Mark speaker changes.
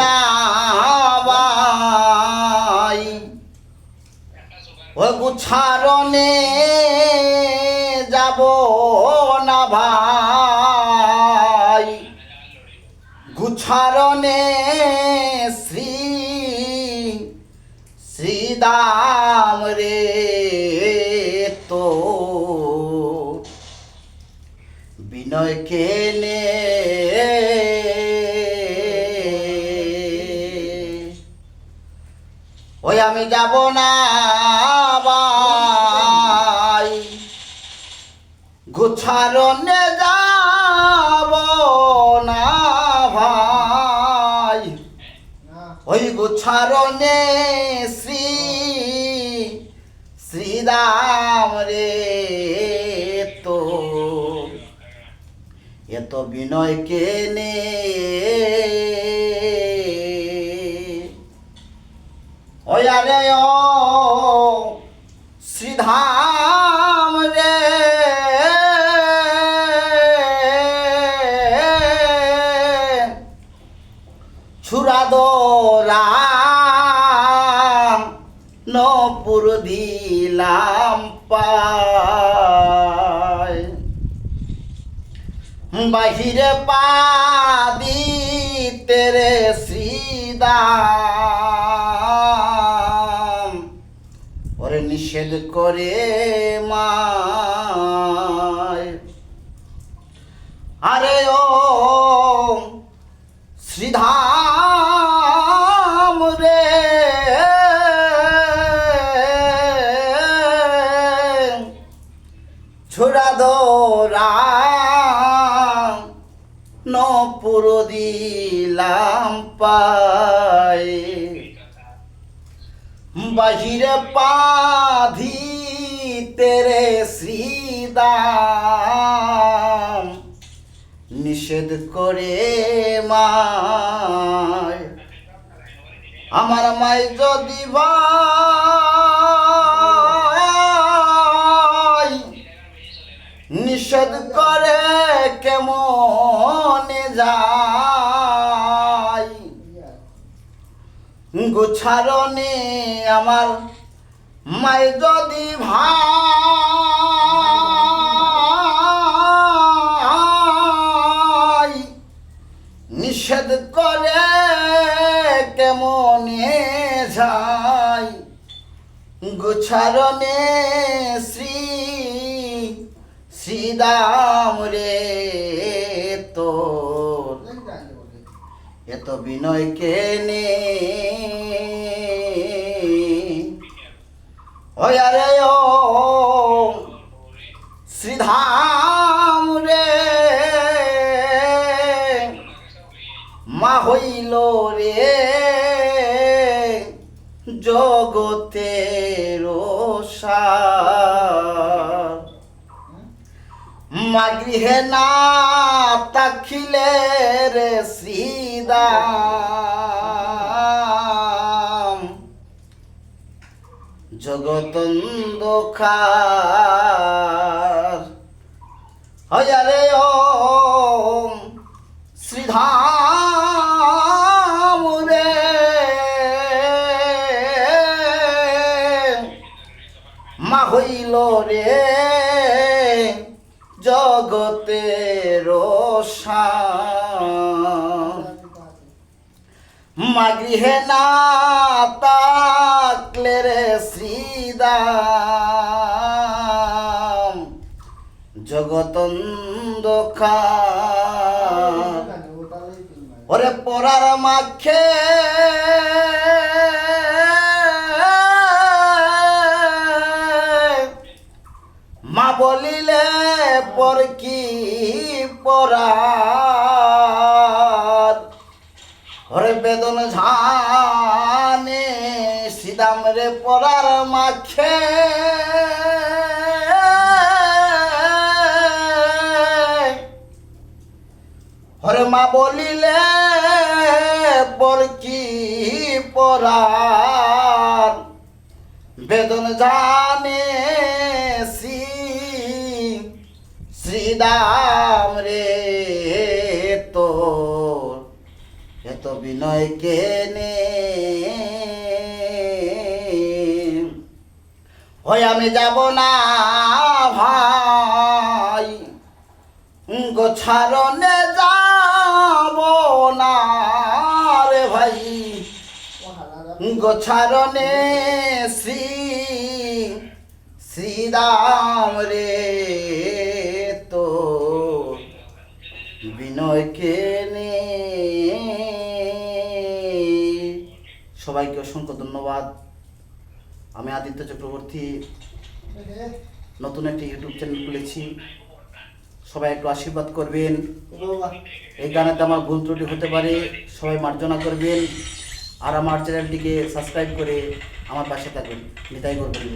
Speaker 1: না ভাই ও গুছারণে যাব না ভাই। গুছারণে শ্রী শ্রীদাম রে তো। বিনয় ওই আমি যাব না গুছারণে যাব না, ভাই। ওই গুছারণে শ্রী, শ্রীরাম রে তো এত বিনয় কেনে শ্রীধাম রে। ছুরাদরা নপুর দিলাম পায়। বাহিরে পা করে মায়। আরে ও শ্রীধাম রে। ছোড়া দোরা নপুর দিলাম পায়। বাহিরে পাধি তেরে শ্রীদাম নিষেধ করে মায়। আমার মাই যদি ভাই, নিষেধ করে কেমন যায়? গোছারণে আমার মাই যদি ভাই নিষেধ করে কেমনে যায় গোছারণে শ্রী শ্রীদাম রে তোর। এত বিনয় কেনে জগতের সার। মা গৃহে না তাকিলে রে শ্রীদাম। জগতন্দকার হয়ারে ওম শ্রীধাম। মা হইল রে জগতের সার মা গৃহে না তাকলে রে শ্রীদাম জগতন্দকার ওরে পরার মাখে পর কি পরার? ওরে বেদন ঝানে সিদাম রে পরার মাখে। হরে মা বলিলে, পর কি পরার? বেদন জানে শ্রীদাম রে তোর এত বিন বিনয়কে নে হয় আমি যাব না ভাই গোছারণে যাব না রে ভাই। গোছারণে শ্রী, শ্রীরাম রে। সবাইকে অসংখ্য ধন্যবাদ। আমি আদিত্য চক্রবর্তী, নতুন একটি ইউটিউব চ্যানেল খুলেছি। সবাই একটু আশীর্বাদ করবেন। এই গানেতে আমার ভুল ত্রুটি হতে পারে, সবাই মার্জনা করবেন। আর আমার চ্যানেলটিকে সাবস্ক্রাইব করে আমার পাশে থাকবেন নিতাই করবেন